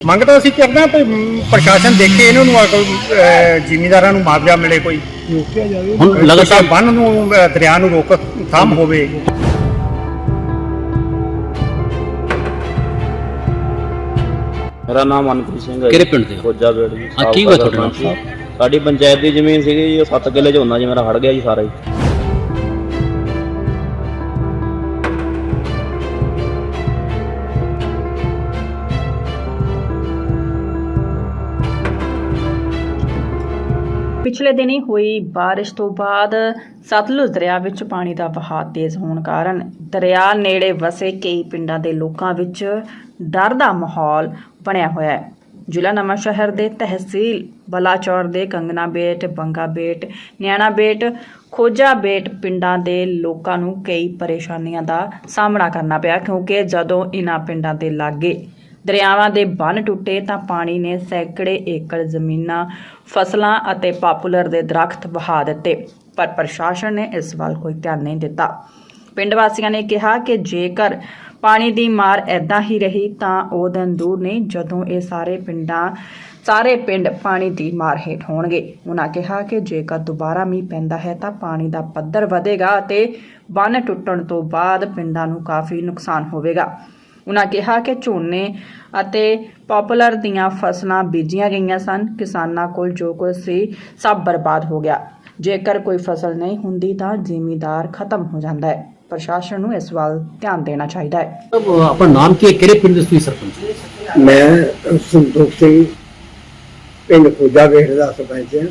ਮੰਗ ਤਾਂ ਅਸੀਂ ਕਰਦੇ ਹਾਂ ਪ੍ਰਸ਼ਾਸਨ ਦੇਖੇ ਇਹਨਾਂ ਨੂੰ ਅਕਲ ਜ਼ਿਮੀਂਦਾਰਾਂ ਨੂੰ ਮੁਆਵਜ਼ਾ ਮਿਲੇ ਕੋਈ। ਰੋਕਿਆ ਜਾਵੇ ਹੁਣ ਲਗਾਤਾਰ ਬੰਨ ਨੂੰ ਦਰਿਆ ਨੂੰ ਰੋਕ ਥਾਮ ਹੋਵੇ। ਮੇਰਾ ਨਾਮ ਮਨਪ੍ਰੀਤ ਸਿੰਘ ਹੈ ਕਿਹੜੇ ਪਿੰਡ ਦੇ ਹੋ? ਖੋਜਾ ਬੇੜ ਜੀ ਹਾਂ, ਕੀ ਹੋਇਆ ਤੁਹਾਡੇ ਨਾਲ? ਸਾਡੀ ਪੰਚਾਇਤ ਦੀ ਜ਼ਮੀਨ ਸੀਗੀ ਜੀ ਉਹ 7 ਕਿੱਲੇ ਝੋਨਾ ਜੀ ਮੇਰਾ ਹੜ ਗਿਆ ਜੀ ਸਾਰਾ ਜੀ ਪਿਛਲੇ ਦਿਨੀ ਹੋਈ ਬਾਰਿਸ਼ ਤੋਂ ਬਾਅਦ ਸਤਲੁਜ ਦਰਿਆ ਵਿੱਚ ਪਾਣੀ ਦਾ ਵਹਾਅ ਤੇਜ਼ ਹੋਣ ਕਾਰਨ ਦਰਿਆ ਨੇੜੇ ਵਸੇ ਕਈ ਪਿੰਡਾਂ ਦੇ ਲੋਕਾਂ ਵਿੱਚ ਡਰ ਦਾ ਮਾਹੌਲ ਬਣਿਆ ਹੋਇਆ ਹੈ। ਜ਼ਿਲ੍ਹਾ ਨਵਾਂ ਸ਼ਹਿਰ ਦੇ ਤਹਿਸੀਲ ਬਲਾਚੌਰ ਦੇ ਕੰਗਨਾ ਬੇਟ, ਬੰਗਾ ਬੇਟ, ਨਿਆਣਾ ਬੇਟ, ਖੋਜਾ ਬੇਟ ਪਿੰਡਾਂ ਦੇ ਲੋਕਾਂ ਨੂੰ ਕਈ ਪਰੇਸ਼ਾਨੀਆਂ ਦਾ ਸਾਹਮਣਾ ਕਰਨਾ ਪਿਆ ਕਿਉਂਕਿ ਜਦੋਂ ਇਨ੍ਹਾਂ ਪਿੰਡਾਂ ਦੇ ਲਾਗੇ ਦਰਿਆਵਾਂ ਦੇ ਬੰਨ ਟੁੱਟੇ ਤਾਂ ਪਾਣੀ ਨੇ ਸੈਂਕੜੇ ਏਕੜ ਜ਼ਮੀਨਾਂ, ਫਸਲਾਂ ਅਤੇ ਪਾਪੂਲਰ ਦੇ ਦਰਖਤ ਵਹਾ ਦਿੱਤੇ, ਪਰ ਪ੍ਰਸ਼ਾਸਨ ਨੇ ਇਸ ਵੱਲ ਕੋਈ ਧਿਆਨ ਨਹੀਂ ਦਿੱਤਾ। ਪਿੰਡ ਵਾਸੀਆਂ ਨੇ ਕਿਹਾ ਕਿ ਜੇਕਰ ਪਾਣੀ ਦੀ ਮਾਰ ਐਦਾਂ ਹੀ ਰਹੀ ਤਾਂ ਉਹ ਦਿਨ ਦੂਰ ਨਹੀਂ, ਜਦੋਂ ਇਹ ਸਾਰੇ ਪਿੰਡਾਂ, ਸਾਰੇ ਪਿੰਡ ਪਾਣੀ ਦੀ ਮਾਰ ਹੇਠ ਹੋਣਗੇ। ਉਹਨਾਂ ਕਿਹਾ ਕਿ ਜੇਕਰ ਦੁਬਾਰਾ ਮੀਂਹ ਪੈਂਦਾ ਹੈ ਤਾਂ ਪਾਣੀ ਦਾ ਪੱਧਰ ਵਧੇਗਾ ਅਤੇ ਬੰਨ ਟੁੱਟਣ ਤੋਂ ਬਾਅਦ ਪਿੰਡਾਂ ਨੂੰ ਕਾਫੀ ਨੁਕਸਾਨ ਹੋਵੇਗਾ। ਉਹਨਾਂ ਕਿਹਾ ਕਿ ਝੋਨੇ ਅਤੇ ਪਪੂਲਰ ਦੀਆਂ ਫਸਲਾਂ ਬੀਜੀਆਂ ਗਈਆਂ ਸਨ। ਕਿਸਾਨਾਂ ਕੋਲ ਜੋ ਕੁਝ ਸੀ ਸਭ ਬਰਬਾਦ ਹੋ ਗਿਆ। ਜੇਕਰ ਕੋਈ ਫਸਲ ਨਹੀਂ ਹੁੰਦੀ ਤਾਂ ਜ਼ਿਮੀਦਾਰ ਖਤਮ ਹੋ ਜਾਂਦਾ ਹੈ। ਪ੍ਰਸ਼ਾਸਨ ਨੂੰ ਇਸ ਵੱਲ ਧਿਆਨ ਦੇਣਾ ਚਾਹੀਦਾ ਹੈ। ਆਪਣਾ ਨਾਮ ਕੀ ਹੈ? ਕਿਹੜੇ ਪਿੰਡ ਦੇ ਤੁਸੀਂ ਸਰਪੰਚ? ਮੈਂ ਸੰਤੋਖ ਸਿੰਘ ਪਿੰਡ ਖੋਜਾ ਵੇਖ ਦਾ ਸਰਪੰਚ ਹਾਂ।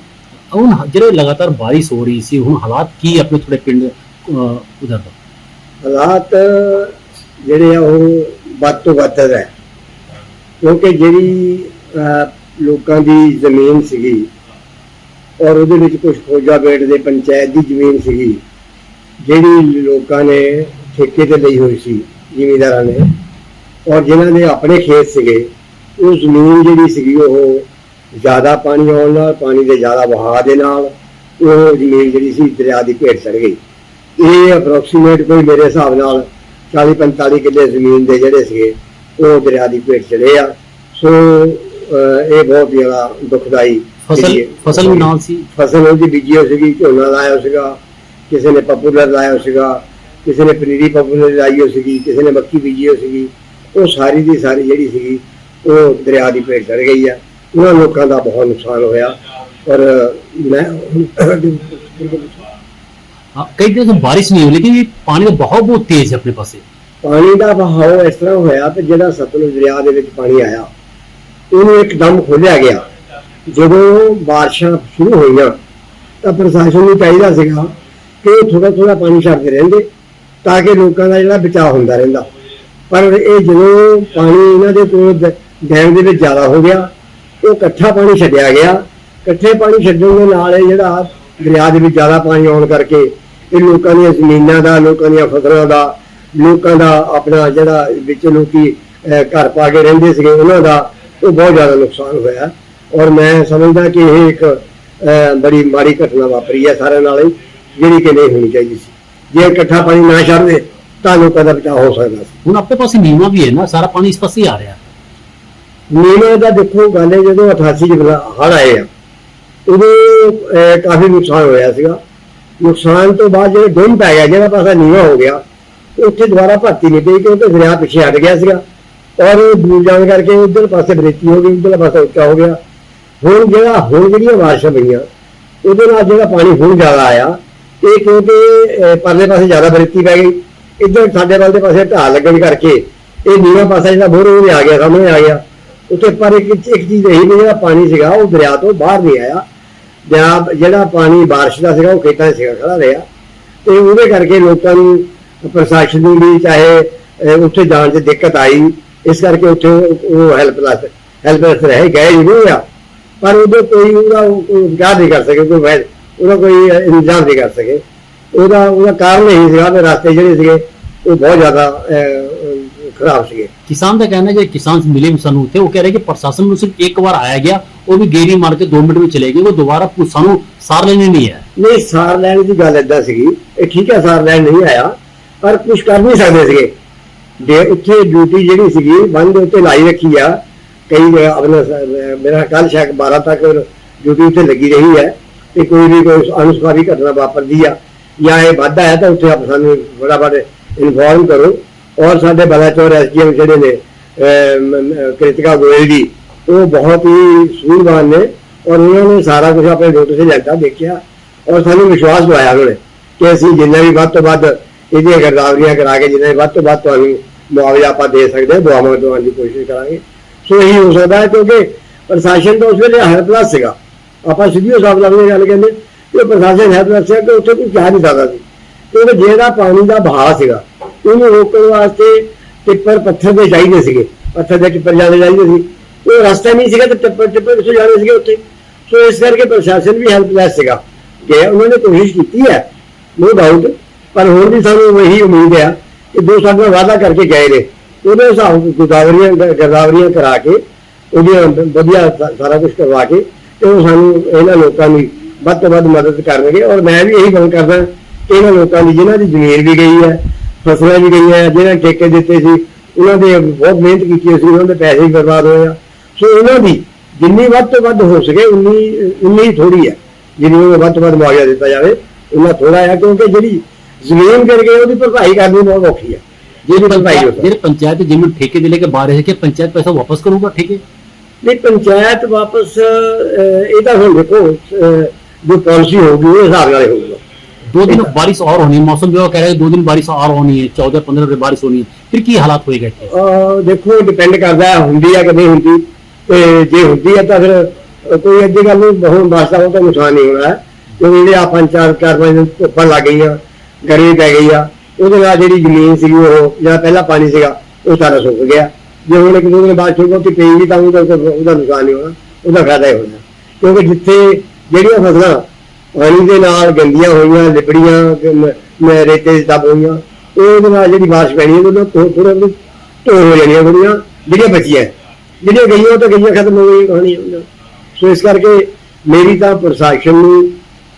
ਹੁਣ ਜਿਹੜੇ ਲਗਾਤਾਰ ਬਾਰਿਸ਼ ਹੋ ਰਹੀ ਸੀ ਹੁਣ ਹਾਲਾਤ ਕੀ ਆਪਣੇ ਤੁਹਾਡੇ ਪਿੰਡ ਉਧਰ? ਦਾ ਹਾਲਾਤ ਜਿਹੜੇ ਆ ਉਹ ਵੱਧ ਤੋਂ ਵੱਧ ਹੈ। ਕਿਉਂਕਿ ਜਿਹੜੀ ਲੋਕਾਂ ਦੀ ਜ਼ਮੀਨ ਸੀਗੀ ਔਰ ਉਹਦੇ ਵਿੱਚ ਕੁਝ ਖੋਜਾ ਬੇਟ ਦੇ ਪੰਚਾਇਤ ਦੀ ਜ਼ਮੀਨ ਸੀਗੀ, ਜਿਹੜੀ ਲੋਕਾਂ ਨੇ ਠੇਕੇ ਤੇ ਲਈ ਹੋਈ ਸੀ, ਜ਼ਿਮੀਂਦਾਰਾਂ ਨੇ, ਔਰ ਜਿਨ੍ਹਾਂ ਦੇ ਆਪਣੇ ਖੇਤ ਸੀਗੇ, ਉਹ ਜ਼ਮੀਨ ਜਿਹੜੀ ਸੀਗੀ ਉਹ ਜ਼ਿਆਦਾ ਪਾਣੀ ਆਉਣ ਨਾਲ, ਪਾਣੀ ਦੇ ਜ਼ਿਆਦਾ ਵਹਾਅ ਦੇ ਨਾਲ ਉਹ ਜ਼ਮੀਨ ਜਿਹੜੀ ਸੀ ਦਰਿਆ ਦੀ ਭੇਟ ਚੜ ਗਈ। ਇਹ ਅਪਰੋਕਸੀਮੇਟ ਕੋਈ ਮੇਰੇ ਹਿਸਾਬ ਨਾਲ 40 45 ਕਿੱਲੇ ਜ਼ਮੀਨ ਦੇ ਜਿਹੜੇ ਸੀਗੇ ਉਹ ਦਰਿਆ ਦੀ ਭੇਟ ਚੜੇ ਆ। ਸੋ ਇਹ ਬਹੁਤ ਜ਼ਿਆਦਾ ਦੁਖਦਾਈ ਫਸਲ ਹੈ। ਫਸਲ ਵੀ ਨਾਲ ਸੀ? ਫਸਲ ਉਹਦੀ ਬੀਜੀ ਸੀਗੀ ਝੋਨਾ ਲਾਇਆ ਸੀਗਾ ਕਿਸੇ ਨੇ ਪਪੂਲਰ ਲਾਇਆ ਸੀਗਾ ਕਿਸੇ ਨੇ ਪਨੀਰੀ ਪਪੂਲਰ ਲਾਈ ਹੋਈ ਸੀਗੀ ਕਿਸੇ ਨੇ ਮੱਕੀ ਬੀਜੀ ਹੋਈ ਸੀਗੀ ਉਹ ਸਾਰੀ ਦੀ ਸਾਰੀ ਜਿਹੜੀ ਸੀਗੀ ਉਹ ਦਰਿਆ ਦੀ ਭੇਟ ਚੜ ਗਈ ਆ। ਉਹਨਾਂ ਲੋਕਾਂ ਦਾ ਬਹੁਤ ਨੁਕਸਾਨ ਹੋਇਆ। ਔਰ ਮੈਂ ਹਾਂ, ਕਈ ਦਿਨ ਤੋਂ ਬਾਰਿਸ਼ ਨਹੀਂ ਹੋਈ ਲੇਕਿਨ ਇਹ ਪਾਣੀ ਦਾ ਬਹੁਤ ਬਹੁਤ ਤੇਜ਼ ਹੈ ਆਪਣੇ ਪਾਸੇ। ਪਾਣੀ ਦਾ ਵਹਾਅ ਇਸ ਤਰ੍ਹਾਂ ਹੋਇਆ ਕਿ ਜਿਹੜਾ ਸਤਲੁਜ ਦਰਿਆ ਦੇ ਵਿੱਚ ਪਾਣੀ ਆਇਆ ਉਹਨੂੰ ਇੱਕਦਮ ਖੋਲਿਆ ਗਿਆ। ਜਦੋਂ ਬਾਰਿਸ਼ਾਂ ਸ਼ੁਰੂ ਹੋਈਆਂ ਤਾਂ ਪ੍ਰਸ਼ਾਸਨ ਨੂੰ ਚਾਹੀਦਾ ਸੀਗਾ ਕਿ ਉਹ ਥੋੜਾ ਥੋੜਾ ਪਾਣੀ ਛੱਡਦੇ ਰਹਿੰਦੇ ਤਾਂ ਕਿ ਲੋਕਾਂ ਦਾ ਜਿਹੜਾ ਬਚਾਅ ਹੁੰਦਾ ਰਹਿੰਦਾ। ਪਰ ਇਹ ਜਦੋਂ ਪਾਣੀ ਇਹਨਾਂ ਦੇ ਕੋਲ ਡੈਮ ਦੇ ਵਿੱਚ ਜ਼ਿਆਦਾ ਹੋ ਗਿਆ ਉਹ ਇਕੱਠਾ ਪਾਣੀ ਛੱਡਿਆ ਗਿਆ। ਇਕੱਠੇ ਪਾਣੀ ਛੱਡਣ ਦੇ ਨਾਲ ਇਹ ਜਿਹੜਾ ਦਰਿਆ ਦੇ ਵਿੱਚ ਜ਼ਿਆਦਾ ਪਾਣੀ ਆਉਣ ਕਰਕੇ ਇਹ ਲੋਕਾਂ ਦੀਆਂ ਜ਼ਮੀਨਾਂ ਦਾ ਲੋਕਾਂ ਦੀਆਂ ਫਸਲਾਂ ਦਾ ਲੋਕਾਂ ਦਾ ਆਪਣਾ ਜਿਹੜਾ ਵਿੱਚ ਲੋਕੀ ਘਰ ਪਾ ਕੇ ਰਹਿੰਦੇ ਸੀਗੇ ਉਹਨਾਂ ਦਾ ਉਹ ਬਹੁਤ ਜ਼ਿਆਦਾ ਨੁਕਸਾਨ ਹੋਇਆ। ਔਰ ਮੈਂ ਸਮਝਦਾ ਕਿ ਇਹ ਇੱਕ ਬੜੀ ਮਾੜੀ ਘਟਨਾ ਵਾਪਰੀ ਹੈ ਸਾਰਿਆਂ ਨਾਲ ਹੀ ਜਿਹੜੀ ਕਿ ਨਹੀਂ ਹੋਣੀ ਚਾਹੀਦੀ ਸੀ। ਜੇ ਇਕੱਠਾ ਪਾਣੀ ਨਾ ਛੱਡਦੇ ਤਾਂ ਲੋਕਾਂ ਦਾ ਬਚਾਅ ਹੋ ਸਕਦਾ ਸੀ। ਹੁਣ ਆਪਣੇ ਪਾਸੇ ਨੀਵਾ ਵੀ ਹੈ ਨਾ ਸਾਰਾ ਪਾਣੀ ਇਸ ਪਾਸੇ ਆ ਰਿਹਾ। ਨੀਵੇਂ ਦਾ ਦੇਖੋ ਗੱਲ ਹੈ ਜਦੋਂ 88 ਚ ਹੜ ਆਏ ਆ ਉਦੋਂ ਕਾਫੀ ਨੁਕਸਾਨ ਹੋਇਆ ਸੀਗਾ। ਨੁਕਸਾਨ ਤੋਂ ਬਾਅਦ ਜਿਹੜੇ ਡੁੰਮ ਪੈ ਗਿਆ ਜਿਹੜਾ ਪਾਸਾ ਨੀਵਾ ਹੋ ਗਿਆ ਉੱਥੇ ਦੁਬਾਰਾ ਭਰਤੀ ਨਹੀਂ ਪਈ ਕਿਉਂਕਿ ਦਰਿਆ ਪਿੱਛੇ ਹਟ ਗਿਆ ਸੀਗਾ। ਔਰ ਦੂਰ ਜਾਣ ਕਰਕੇ ਉਧਰ ਪਾਸੇ ਬਰੇਤੀ ਹੋ ਗਈ ਉਧਰ ਪਾਸਾ ਉੱਚਾ ਹੋ ਗਿਆ। ਹੁਣ ਜਿਹੜਾ, ਹੁਣ ਜਿਹੜੀਆਂ ਬਾਰਿਸ਼ਾਂ ਪਈਆਂ, ਉਹਦੇ ਨਾਲ ਜਿਹੜਾ ਪਾਣੀ ਹੁਣ ਜ਼ਿਆਦਾ ਆਇਆ, ਇਹ ਕਿਉਂਕਿ ਪਰਲੇ ਪਾਸੇ ਜ਼ਿਆਦਾ ਬਰੇਤੀ ਪੈ ਗਈ। ਇੱਧਰ ਸਾਡੇ ਵੱਲ ਦੇ ਪਾਸੇ ਢਾਲ ਲੱਗਣ ਕਰਕੇ ਇਹ ਨੀਵਾਂ ਪਾਸਾ ਜਿਹੜਾ ਬੋਰ ਉਹ ਆ ਗਿਆ, ਸਾਹਮਣੇ ਆ ਗਿਆ। ਉੱਥੇ ਪਰ ਇੱਕ ਇੱਕ ਚੀਜ਼ ਰਹੀ ਵੀ ਜਿਹੜਾ ਪਾਣੀ ਸੀਗਾ, ਉਹ ਦਰਿਆ ਤੋਂ ਬਾਹਰ ਨਹੀਂ ਆਇਆ। ਦਰਿਆ ਜਿਹੜਾ ਪਾਣੀ ਬਾਰਿਸ਼ ਦਾ ਸੀਗਾ, ਉਹ ਖੇਤਾਂ 'ਚ ਸੀਗਾ, ਖੜਾ ਰਿਹਾ। ਤੇ ਉਹਦੇ ਕਰਕੇ ਲੋਕਾਂ ਨੂੰ ਪ੍ਰਸ਼ਾਸਨ ਨੂੰ ਵੀ ਚਾਹੇ ਉੱਥੇ ਜਾਣ 'ਚ ਦਿੱਕਤ ਆਈ। ਇਸ ਕਰਕੇ ਉੱਥੇ ਉਹ- ਉਹ ਹੈਲਪਲੈਸ ਹੈਲਪਲੈਸ ਰਹੇ, ਗਏ ਨਹੀਂ ਆ। ਪਰ ਉਹਦੇ ਕੋਈ ਉਹਦਾ ਉਹ- ਨਹੀਂ ਕਰ ਸਕੇ, ਕੋਈ ਵੈਦ ਉਹਦਾ ਕੋਈ ਇੰਤਜ਼ਾਮ ਨਹੀਂ ਕਰ ਸਕੇ। ਉਹਦਾ ਉਹਦਾ ਕਾਰਨ ਇਹ ਸੀਗਾ ਕਿ ਰਸਤੇ ਜਿਹੜੇ ਸੀਗੇ, ਉਹ ਬਹੁਤ ਜ਼ਿਆਦਾ ਖਰਾਬ ਸੀਗੇ। ਕਿਸਾਨ ਦਾ ਕਹਿਣਾ ਜੇ ਕਿਸਾਨ ਮਿਲੇ ਸਾਨੂੰ ਉੱਥੇ ਉਹ ਕਹਿ ਰਹੇ ਕਿ ਪ੍ਰਸ਼ਾਸਨ ਨੂੰ ਸਿਰਫ ਇੱਕ ਵਾਰ ਆਇਆ ਗਿਆ ਉਹ ਵੀ ਗੇਰੀ ਮਾਰ ਕੇ 2 ਮਿੰਟ ਵਿੱਚ ਚਲੇ ਗਏ ਉਹ ਦੁਬਾਰਾ ਪੁ- ਸਾਨੂੰ ਸਾਰ ਲੈਣੀ ਨਹੀਂ ਹੈ। ਨਹੀਂ ਸਾਰ ਲੈਣ ਦੀ ਗੱਲ ਏਦਾਂ ਸੀਗੀ ਇਹ ਠੀਕ ਹੈ ਸਾਰ ਲੈਣ ਨਹੀਂ ਆਇਆ ਪਰ ਕੁਝ ਕਰ ਨਹੀਂ ਸਕਦੇ ਸੀਗੇ। ਦੇ ਉੱਥੇ ਡਿਊਟੀ ਜਿਹੜੀ ਸੀਗੀ ਬੰਦ ਉੱਤੇ ਲਾਈ ਰੱਖੀ ਆ ਕਈ ਆਪਣਾ ਮੇਰਾ ਕੱਲ ਸ਼ਾਇਦ 12 ਤੱਕ ਡਿਊਟੀ ਉੱਤੇ ਲੱਗੀ ਰਹੀ ਹੈ ਤੇ ਕੋਈ ਵੀ ਕੋਈ ਅਨੁਸਕਾਰੀ ਘਟਨਾ ਵਾਪਰਦੀ ਆ ਜਾਂ ਇਹ ਵਾਧਾ ਹੈ ਤਾਂ ਉੱਥੇ ਆਪ ਸਾਨੂੰ ਬੜਾ ਬੜਾ ਇਨਫੋਰਮ ਕਰੋ। ਔਰ ਸਾਡੇ ਬਲਾਚੌਰ ਐਸਡੀਐਮ ਜਿਹੜੇ ਨੇ ਕ੍ਰਿਤਿਕਾ ਗੋਇਲ ਜੀ, ਉਹ ਬਹੁਤ ਹੀ ਸੂਝਵਾਨ ਨੇ ਔਰ ਉਹਨਾਂ ਨੇ ਸਾਰਾ ਕੁਝ ਆਪਣੇ ਨੋਟਿਸ 'ਤੇ ਲੈਂਦਾ ਦੇਖਿਆ ਔਰ ਸਾਨੂੰ ਵਿਸ਼ਵਾਸ ਦਿਵਾਇਆ ਉਹਨਾਂ ਨੇ ਕਿ ਅਸੀਂ ਜਿੰਨਾ ਵੀ ਵੱਧ ਤੋਂ ਵੱਧ ਇਹਦੀਆਂ ਗਰਦਾਵਰੀਆਂ ਕਰਾ ਕੇ, ਜਿੰਨਾ ਵੀ ਵੱਧ ਤੋਂ ਵੱਧ ਤੁਹਾਨੂੰ ਮੁਆਵਜ਼ਾ ਆਪਾਂ ਦੇ ਸਕਦੇ ਹਾਂ, ਦੁਆਵਾਂ ਦਵਾਉਣ ਦੀ ਕੋਸ਼ਿਸ਼ ਕਰਾਂਗੇ। ਸੋ ਇਹੀ ਹੋ ਸਕਦਾ ਹੈ ਕਿਉਂਕਿ ਪ੍ਰਸ਼ਾਸਨ ਤਾਂ ਉਸ ਵੇਲੇ ਹੈਲਪਲੈਸ ਸੀਗਾ। ਆਪਾਂ ਸਿੱਧੀ ਸਾਹਿਬ ਨਾਲ ਗੱਲ ਕਹਿੰਦੇ ਕਿ ਪ੍ਰਸ਼ਾਸਨ ਹੈਲਪਲੈਸ ਸੀਗਾ ਕਿ ਉੱਥੇ ਕੋਈ ਜਾ ਨਹੀਂ ਸਕਦਾ ਸੀ। ਕਿਉਂਕਿ ਜਿਹੜਾ ਪਾਣੀ ਦਾ ਬਹਾਅ ਸੀਗਾ ਉਹਨੂੰ ਰੋਕਣ ਵਾਸਤੇ ਟਿੱਪਰ ਪੱਥਰ ਦੇ ਚਾਹੀਦੇ ਸੀਗੇ, ਪੱਥਰ ਦੇ ਟਿੱਪਰ ਜਾਣੇ ਚਾਹੀਦੇ ਸੀ। ਉਹ ਰਸਤਾ ਨਹੀਂ ਸੀਗਾ ਤੇ ਟਿੱਪਰ ਟਿੱਪਰ ਕਿੱਥੋਂ ਜਾਣੇ ਸੀਗੇ ਉੱਥੇ। ਸੋ ਇਸ ਕਰਕੇ ਪ੍ਰਸ਼ਾਸਨ ਵੀ ਹੈਲਪਲੈਸ ਸੀਗਾ ਕਿ ਉਹਨਾਂ ਨੇ ਕੋਸ਼ਿਸ਼ ਕੀਤੀ ਹੈ ਨੋ ਡਾਊਟ ਪਰ ਹੁਣ ਵੀ ਸਾਨੂੰ ਇਹੀ ਉਮੀਦ ਹੈ ਕਿ ਜੋ ਸਾਡੇ ਨਾਲ ਵਾਅਦਾ ਕਰਕੇ ਗਏ ਨੇ, ਉਹਦੇ ਹਿਸਾਬ ਗੁਦਾਵਰੀਆਂ ਗਰਦਾਵਰੀਆਂ ਕਰਾ ਕੇ, ਉਹਦੀਆਂ ਵਧੀਆ ਸਾਰਾ ਕੁਝ ਕਰਵਾ ਕੇ ਤੇ ਉਹ ਸਾਨੂੰ ਇਹਨਾਂ ਲੋਕਾਂ ਦੀ ਵੱਧ ਤੋਂ ਵੱਧ ਮਦਦ ਕਰਨਗੇ। ਔਰ ਮੈਂ ਵੀ ਇਹੀ ਗੱਲ ਕਰਦਾ ਕਿ ਇਹਨਾਂ ਲੋਕਾਂ ਦੀ, ਜਿਨ੍ਹਾਂ ਦੀ ਜ਼ਮੀਰ ਵੀ ਗਈ ਹੈ ਫਸਲਾਂ ਵੀ ਗਈਆਂ ਜਿਹਨਾਂ ਠੇਕੇ ਦਿੱਤੇ ਸੀ ਉਹਨਾਂ ਦੇ ਬਹੁਤ ਮਿਹਨਤ ਕੀਤੀ ਸੀ ਉਹਨਾਂ ਦੇ ਪੈਸੇ ਵੀ ਬਰਬਾਦ ਹੋਏ ਆ। ਸੋ ਉਹਨਾਂ ਦੀ ਜਿੰਨੀ ਵੱਧ ਤੋਂ ਵੱਧ ਹੋ ਸਕੇ ਉਨੀ ਉਨੀ ਥੋੜੀ ਹੈ ਜਿੰਨੀ ਉਹ ਵੱਧ ਤੋਂ ਵੱਧ ਮੁਆਵਜ਼ਾ ਦਿੱਤਾ ਜਾਵੇ ਉਹਨਾਂ ਥੋੜਾ ਹੈ ਕਿਉਂਕਿ ਜਿਹੜੀ ਜ਼ਮੀਨ ਕਰਕੇ ਉਹਦੀ ਭਰਪਾਈ ਕਰਨੀ ਬਹੁਤ ਔਖੀ ਹੈ ਜਿਹੜੀ ਭਰਪਾਈ ਹੋਵੇ ਜਿਹੜੀ ਪੰਚਾਇਤ ਜ਼ਮੀਨ ਠੇਕੇ ਦੇ ਲੈ ਕੇ ਬਾਹਰ ਹੈ ਕਿ ਪੰਚਾਇਤ ਪੈਸਾ ਵਾਪਸ ਕਰੂਗਾ ਠੇਕੇ? ਨਹੀਂ ਪੰਚਾਇਤ ਵਾਪਸ ਇਹ ਤਾਂ ਹੁਣ ਦੇਖੋ ਜੋ ਪਾਲਿਸੀ ਹੋਊਗੀ ਉਹ ਹਿਸਾਬ ਨਾਲ ਹੋਊਗੀ। दो दिन बारिश और होनी है मौसम विभाग कह रहा है दो दिन बारिश और होनी है चौदह पंद्रह दिन बारिश होनी है फिर की हालात होएगा क्या ਅਹ, ਦੇਖੋ ਡਿਪੈਂਡ ਕਰਦਾ ਹੈ ਹੁੰਦੀ ਹੈ ਕਿ ਨਹੀਂ ਹੁੰਦੀ ਤੇ ਜੇ ਹੁੰਦੀ ਹੈ ਤਾਂ ਫਿਰ ਅਹ, ਕੋਈ ਅੱਧੀ ਗੱਲ ਨਹੀਂ ਬਹੁਤ ਵਾਸਤਾ ਉਹ ਤਾਂ ਨੁਕਸਾਨ ਨਹੀਂ ਹੋਣਾ ਹੈ ਕਿਉਂਕਿ ਜਿਹੜੇ ਆ ਪੰਜ ਚਾਰ ਚਾਰ ਪੰਜ ਦਿਨ ਧੁੱਪਾਂ ਲੱਗ ਗਈਆਂ ਗਰਮੀ ਪੈ ਗਈ ਆ ਉਹਦੇ ਨਾਲ ਜਿਹੜੀ ਜ਼ਮੀਨ ਸੀਗੀ ਉਹ ਜਿਹੜਾ ਪਹਿਲਾਂ ਪਾਣੀ ਸੀਗਾ ਉਹ ਸਾਰਾ ਸੁੱਕ ਗਿਆ ਜੇ ਹੁਣ ਇੱਕ ਦੋ ਦਿਨ ਬਾਅਦ ਸੁੱਕੋ ਕਿ ਪਈ ਤਾਂ ਉਹਦਾ ਉਹਦਾ ਨੁਕਸਾਨ ਨਹੀਂ ਹੋਣਾ ਉਹਦਾ ਫਾਇਦਾ ਹੀ ਹੋਣਾ ਕਿਉਂਕਿ ਜਿੱਥੇ ਜਿਹੜੀਆਂ ਫਸਲਾਂ ਪਾਣੀ ਦੇ ਨਾਲ ਗੰਦੀਆਂ ਹੋਈਆਂ, ਲਿਬੜੀਆਂ ਰੇਤੇ 'ਚ ਦਬ ਹੋਈਆਂ। ਉਹਦੇ ਨਾਲ ਜਿਹੜੀ ਬਾਰਿਸ਼ ਪੈਣੀ ਉਹਦਾ ਥੋੜਾ ਧੋ ਹੋ ਜਾਣੀਆਂ ਥੋੜੀਆਂ ਜਿਹੜੀਆਂ ਬਚੀਆਂ। ਜਿਹੜੀਆਂ ਗਈਆਂ, ਉਹ ਤਾਂ ਗਈਆਂ, ਖਤਮ ਹੋ ਗਈਆਂ ਕਹਾਣੀ ਸੋ ਇਸ ਕਰਕੇ ਮੇਰੀ ਤਾਂ ਪ੍ਰਸ਼ਾਸਨ ਨੂੰ,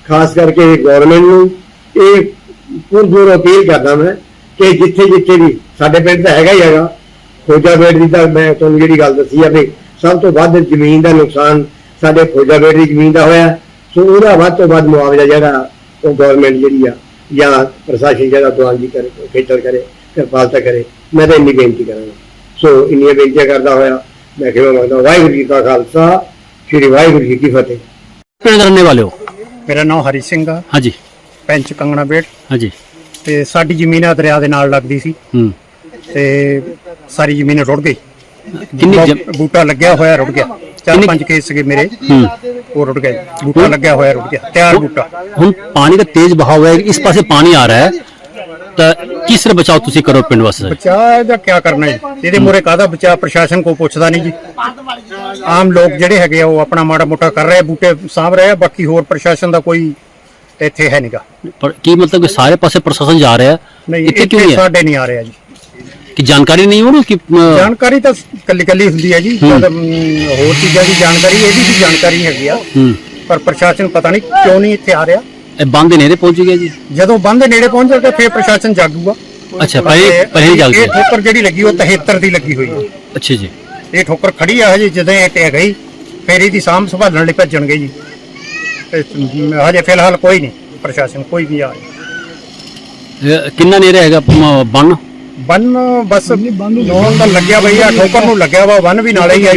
ਖਾਸ ਕਰਕੇ ਗਵਰਨਮੈਂਟ ਨੂੰ, ਇਹ ਪੁਰਜੋਰ ਅਪੀਲ ਕਰਦਾ ਮੈਂ ਕਿ ਜਿੱਥੇ ਜਿੱਥੇ ਵੀ ਸਾਡੇ ਪਿੰਡ ਤਾਂ ਹੈਗਾ ਹੀ ਹੈਗਾ। ਖੋਜਾ ਬੇੜ ਦੀ ਤਾਂ ਮੈਂ ਤੁਹਾਨੂੰ ਜਿਹੜੀ ਗੱਲ ਦੱਸੀ ਆ ਵੀ ਸਭ ਤੋਂ ਵੱਧ ਜ਼ਮੀਨ ਦਾ ਨੁਕਸਾਨ ਸਾਡੇ ਖੋਜਾ ਬੇੜ ਦੀ ਜ਼ਮੀਨ ਦਾ ਹੋਇਆ। ਸੋ ਉਹਦਾ ਵੱਧ ਤੋਂ ਵੱਧ ਮੁਆਵਜ਼ਾ ਜਿਹੜਾ ਉਹ ਗਵਰਨਮੈਂਟ ਜਿਹੜੀ ਆ ਜਾਂ ਪ੍ਰਸ਼ਾਸਨ ਜਿਹੜਾ ਦੁਆਨ ਜੀ ਕਰੇ ਖੇਤਰ ਕਰੇ ਕਿਰਪਾਲਤਾ ਕਰੇ ਮੈਂ ਤਾਂ ਇੰਨੀ ਬੇਨਤੀ ਕਰਾਂਗਾ। ਸੋ ਇੰਨੀਆਂ ਬੇਨਤੀਆਂ ਕਰਦਾ ਹੋਇਆ ਮੈਂ ਕਿਹਾ ਮੰਗਦਾ ਵਾਹਿਗੁਰੂ ਜੀ ਕਾ ਖਾਲਸਾ ਸ੍ਰੀ ਵਾਹਿਗੁਰੂ ਜੀ ਕੀ ਫਤਿਹ। ਪਿੰਡ ਰਹਿਣੇ ਵਾਲਿਓ ਮੇਰਾ ਨਾਮ ਹਰੀ ਸਿੰਘ ਆ। ਹਾਂਜੀ। ਪੈਂਚ ਕੰਗਣਾ ਬੇੜ ਹਾਂਜੀ। ਤੇ ਸਾਡੀ ਜ਼ਮੀਨ ਆ ਦਰਿਆ ਦੇ ਨਾਲ ਲੱਗਦੀ ਸੀ। ਹੂੰ। ਤੇ ਸਾਰੀ ਜ਼ਮੀਨ ਰੁੜ ਗਈ। ਕਿੰਨੀ ਬੂਟਾ ਲੱਗਿਆ ਹੋਇਆ ਰੁੜ ਗਿਆ। ਚਾਰ ਪੰਜ ਕੇਸ ਸੀਗੇ ਮੇਰੇ। ਹੂੰ। ਉਹ ਰੁੜ ਗਏ। ਬੂਟਾ ਲੱਗਿਆ ਹੋਇਆ ਰੁੜ ਗਿਆ। ਤਿਆਰ ਬੂਟਾ। ਹੁਣ ਪਾਣੀ ਦਾ ਤੇਜ਼ ਬਹਾਵ ਹੈ। ਇਸ ਪਾਸੇ ਪਾਣੀ ਆ ਰਿਹਾ ਹੈ। ਤਾਂ ਕਿਸ ਤਰ੍ਹਾਂ ਬਚਾਓ ਤੁਸੀਂ ਕਰੋ ਪਿੰਡ ਵਾਸਤੇ ਬਚਾਅ ਇਹਦਾ ਕੀ ਕਰਨਾ ਜੀ? ਇਹਦੇ ਮੂਰੇ ਕਾਹਦਾ ਬਚਾਅ? ਪ੍ਰਸ਼ਾਸਨ ਕੋ ਪੁੱਛਦਾ ਨਹੀਂ ਜੀ। ਆਮ ਲੋਕ ਜਿਹੜੇ ਹੈਗੇ ਆ ਉਹ ਆਪਣਾ ਮਾੜਾ ਮੋਟਾ ਕਰ ਰਹੇ ਬੂਟੇ ਸਾਂਭ ਰਹੇ ਬਾਕੀ ਹੋਰ ਪ੍ਰਸ਼ਾਸਨ ਦਾ ਕੋਈ ਇੱਥੇ ਹੈ ਨਹੀਂਗਾ ਪਰ ਕੀ ਮਤਲਬ ਕਿ ਸਾਰੇ ਪਾਸੇ ਪ੍ਰਸ਼ਾਸਨ ਜਾ ਰਿਹਾ ਹੈ? ਨਹੀਂ ਇੱਥੇ ਕਿਉਂ ਨਹੀਂ ਸਾਡੇ ਨਹੀਂ ਆ ਰਿਹਾ ਜੀ। ਕਿ ਜਾਣਕਾਰੀ ਨਹੀਂ ਰਹੀ ਕਿ ਜਾਣਕਾਰੀ ਤਾਂ ਕੱਲੀ ਕੱਲੀ ਹੁੰਦੀ ਹੈ ਜੀ। ਹੂੰ। ਜਦ, ਅਮ, ਹੋਰ ਚੀਜ਼ਾਂ ਦੀ ਜਾਣਕਾਰੀ ਇਹਦੀ ਵੀ ਜਾਣਕਾਰੀ ਹੈਗੀ ਆ। ਹੂੰ। ਪਰ ਪ੍ਰਸ਼ਾਸਨ ਪਤਾ ਨਹੀਂ ਕਿਉਂ ਨਹੀਂ ਇੱਥੇ ਆ ਰਿਹਾ। ਇਹ ਬੰਦ ਨੇੜੇ ਪਹੁੰਚ ਗਿਆ ਜੀ? ਜਦੋਂ ਬੰਦ ਨੇੜੇ ਪਹੁੰਚ ਜਾਊਗਾ ਫਿਰ ਪ੍ਰਸ਼ਾਸਨ ਜਾਗੂਗਾ। ਅੱਛਾ ਪਹਿਲੇ ਪਹਿਲੇ ਜਾਗ ਇਹ ਗਿਆ ਠੋਕਰ ਜਿਹੜੀ ਲੱਗੀ ਉਹ 73 ਦੀ ਲੱਗੀ ਹੋਈ ਹੈ। ਅੱਛਾ ਜੀ। ਇਹ ਠੋਕਰ ਖੜੀ ਆ ਹਜੇ ਜਦੋਂ ਇਹ ਟਿਕ ਗਈ ਫਿਰ ਇਹਦੀ ਸਾਂਭ ਸੰਭਾਲਣ ਲਈ ਭੱਜਣਗੇ ਜੀ। ਤੇ, ਅਮ, ਹਜੇ ਫਿਲਹਾਲ ਕੋਈ ਨਹੀਂ ਪ੍ਰਸ਼ਾਸਨ ਕੋਈ ਵੀ ਆ ਕਿੰਨਾ ਨੇੜੇ ਹੈਗਾ ਬੰਨ? ਬੰਨ ਬਸ ਨੌਨ ਦਾ ਲੱਗਿਆ ਬਈ ਆ, ਠੋਕਰ ਨੂੰ ਲੱਗਿਆ ਵਾ, ਬੰਨ ਵੀ ਨਾਲੇ ਹੀ ਆ